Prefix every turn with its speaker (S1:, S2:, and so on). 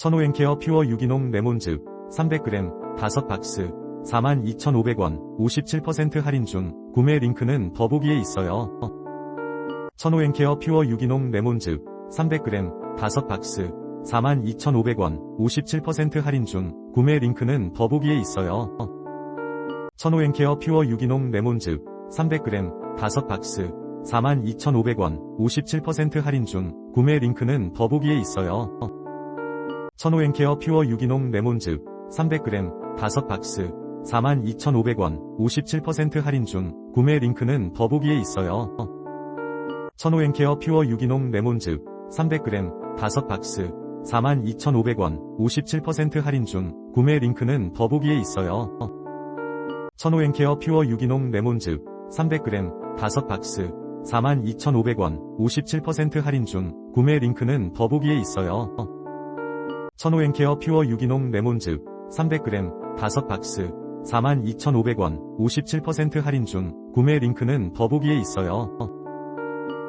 S1: 천호앤케어 퓨어 유기농 레몬즙 300g 5박스 42,500원 57% 할인 중 구매 링크는 더보기에 있어요. 천호앤케어 퓨어 유기농 레몬즙 300g 5박스 42,500원 57% 할인 중 구매 링크는 더보기에 있어요. 천호앤케어 퓨어 유기농 레몬즙 300g 5박스 42,500원 57% 할인 중 구매 링크는 더보기에 있어요. 천호앤케어 퓨어 유기농 레몬즙 300g 5박스 42,500원 57% 할인 중 구매 링크는 더보기에 있어요. 천호앤케어 퓨어 유기농 레몬즙 300g 5박스 42,500원 57% 할인 중 구매 링크는 더보기에 있어요. 천호앤케어 퓨어 유기농 레몬즙 300g 5박스 42,500원 57% 할인 중 구매 링크는 더보기에 있어요. 천호앤케어 퓨어 유기농 레몬즙 300g 5박스 42,500원 57% 할인 중 구매 링크는 더보기에 있어요.